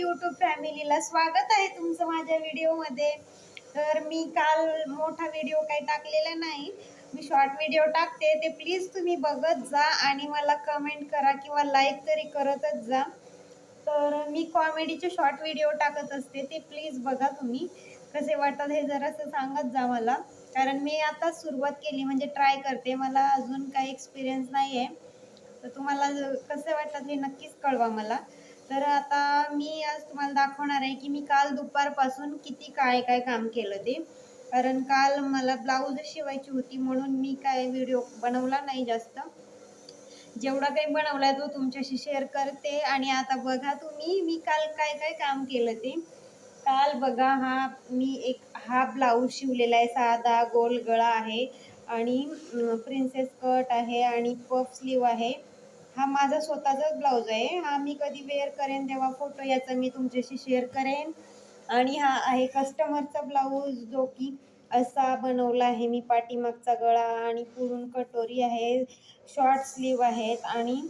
YouTube फॅमिलीला स्वागत आहे तुमचं माझ्या व्हिडिओमध्ये तर मी काल मोठा व्हिडिओ काही टाकलेला नाही. मी शॉर्ट व्हिडिओ टाकते. ते प्लीज तुम्ही बघत जा आणि मला कमेंट करा किंवा लाईक तरी करतच जा. तर मी कॉमेडीचे शॉर्ट व्हिडिओ टाकत असते. ते प्लीज बघा तुम्ही. कसे वाटतात हे जरासं सांगत जा मला. कारण मी आता सुरुवात केली म्हणजे ट्राय करते. मला अजून काही एक्सपिरियन्स नाही आहे तर तुम्हाला कसे वाटतात हे नक्कीच कळवा मला. तर आता मी आज तुम्हाला दाखवणार आहे की मी काल दुपारपासून किती काय काय काम केलं ते. कारण काल मला ब्लाऊज शिवायची होती म्हणून मी काय व्हिडिओ बनवला नाही जास्त. जेवढा काही बनवला तो तुमच्याशी शेअर करते. आणि आता बघा तुम्ही मी काल काय काय काम केलं ते. काल बघा हा मी एक हा ब्लाऊज शिवलेला आहे. साधा गोल गळा आहे. आणि प्रिन्सेस कट आहे आणि पफ स्लीव आहे. हा माझा स्वतःचाच ब्लाऊज आहे. हा मी कधी वेअर करेन तेव्हा फोटो याचा मी तुमच्याशी शेअर करेन. आणि हा आहे कस्टमरचा ब्लाऊज जो की असा बनवला आहे. मी पाठीमागचा गळा आणि पुरून कटोरी आहे शॉर्ट स्लीव आहेत आणि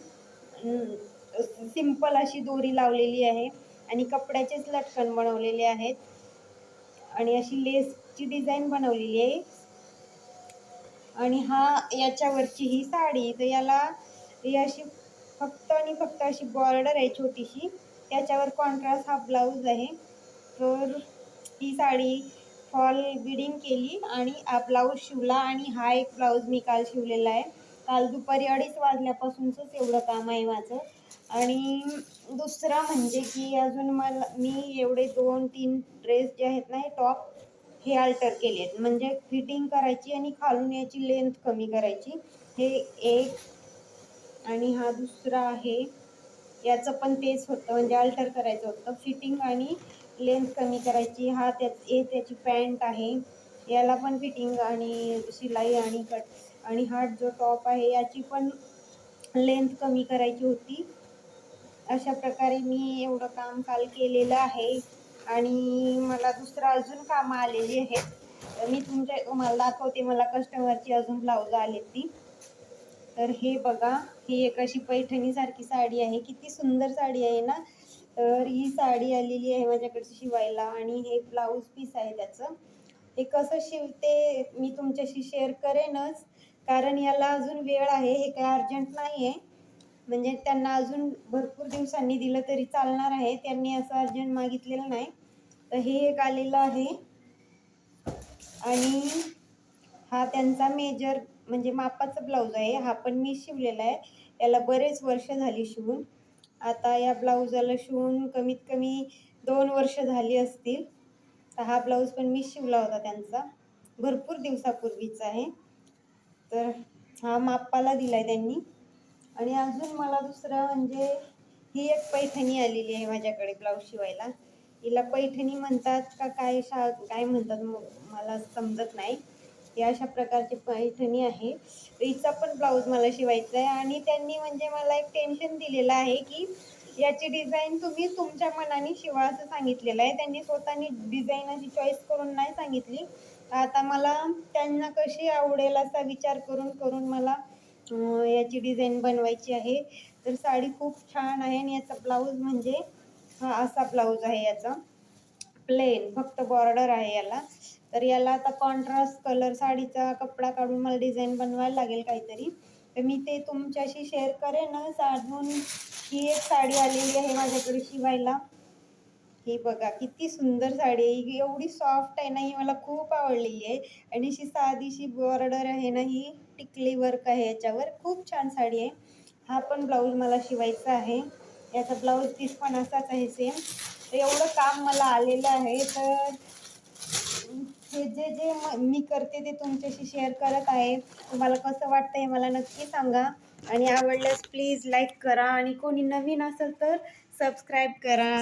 सिंपल अशी दोरी लावलेली आहे आणि कपड्याचेच लटकन बनवलेले आहेत. आणि अशी लेसची डिझाईन बनवलेली आहे. आणि हा याच्यावरची ही साडी तर याला ही अशी फक्त आणि फक्त अशी बॉर्डर आहे छोटीशी. त्याच्यावर कॉन्ट्रास्ट हा ब्लाऊज आहे. तर ही साडी फॉल बिडिंग केली आणि हा ब्लाऊज शिवला आणि हा एक ब्लाऊज मी काल शिवलेला आहे. काल दुपारी अडीच वाजल्यापासूनच एवढं काम आहे माझं. आणि दुसरं म्हणजे की अजून मला मी एवढे दोन तीन ड्रेस जे आहेत ना हे टॉप हे अल्टर केले आहेत म्हणजे फिटिंग करायची आणि खालून याची लेंथ कमी करायची. हे एक आणि हा दुसरा आहे. याचं पण तेच होतं म्हणजे अल्टर करायचं होतं. फिटिंग आणि लेंथ कमी करायची. हा त्या हे त्याची पॅन्ट आहे. याला पण फिटिंग आणि शिलाई आणि कट आणि हा जो टॉप आहे याची पण लेंथ कमी करायची होती. अशा प्रकारे मी एवढं काम काल केलेलं आहे. आणि मला दुसरं अजून कामं आलेली आहेत. मी तुमच्या मला दाखवते मला कस्टमरची अजून ब्लाऊज आले ती. तर हे बघा ही एक अशी पैठणीसारखी साडी आहे. किती सुंदर साडी आहे ना? तर ही साडी आलेली आहे माझ्याकडची शिवायला आणि हे ब्लाऊज पीस आहे त्याचं. हे कसं शिवते मी तुमच्याशी शेअर करेनच कारण याला अजून वेळ आहे हे काही अर्जंट नाही आहे म्हणजे त्यांना अजून भरपूर दिवसांनी दिलं तरी चालणार आहे त्यांनी असं अर्जंट मागितलेलं नाही. तर हे एक आलेलं आहे. आणि हा त्यांचा मेजर म्हणजे मापाचा ब्लाऊज आहे. हा पण मी शिवलेला आहे. याला बरेच वर्ष झाली शिवून. आता या ब्लाऊजाला शिवून कमीत कमी दोन वर्ष झाली असतील. तर हा ब्लाऊज पण मी शिवला होता त्यांचा. भरपूर दिवसापूर्वीचा आहे. तर हा मापाला दिला आहे त्यांनी. आणि अजून मला दुसरं म्हणजे ही एक पैठणी आलेली आहे माझ्याकडे ब्लाऊज शिवायला. हिला पैठणी म्हणतात का काय शा काय म्हणतात मला समजत नाही. या अशा प्रकारची पैठणी आहे. हिचा पण ब्लाऊज मला शिवायचा आहे आणि त्यांनी म्हणजे मला एक टेन्शन दिलेलं आहे की याची डिझाईन तुम्ही तुमच्या मनाने शिवा असं सांगितलेलं आहे. त्यांनी स्वतःनी डिझाईन अशी चॉईस करून नाही सांगितली. आता मला त्यांना कशी आवडेल असा विचार करून करून मला याची डिझाईन बनवायची आहे. तर साडी खूप छान आहे आणि याचा ब्लाऊज म्हणजे हा असा ब्लाऊज आहे याचा. प्लेन फक्त बॉर्डर आहे याला. तर याला आता कॉन्ट्रास्ट कलर साडीचा कपडा काढून मला डिझाईन बनवायला लागेल काहीतरी. तर मी ते तुमच्याशी शेअर करेनच अजून ही एक साडी आलेली आहे माझ्याकडे शिवायला. ही बघा किती सुंदर साडी आहे. ही एवढी सॉफ्ट आहे ना ही मला खूप आवडलेली आहे. आणि अशी साधीशी बॉर्डर आहे ना ही टिकली वर्क आहे याच्यावर. खूप छान साडी आहे. हा पण ब्लाऊज मला शिवायचा आहे. याचा ब्लाऊज पीस पण असाच आहे सेम एवढं काम मला आलेलं आहे तर हे जे जे मी करते ते तुमच्याशी शेअर करत आहे. तुम्हाला कसं वाटतं हे मला नक्की सांगा. आणि आवडल्यास प्लीज लाईक करा. आणि कोणी नवीन असेल तर सबस्क्राईब करा.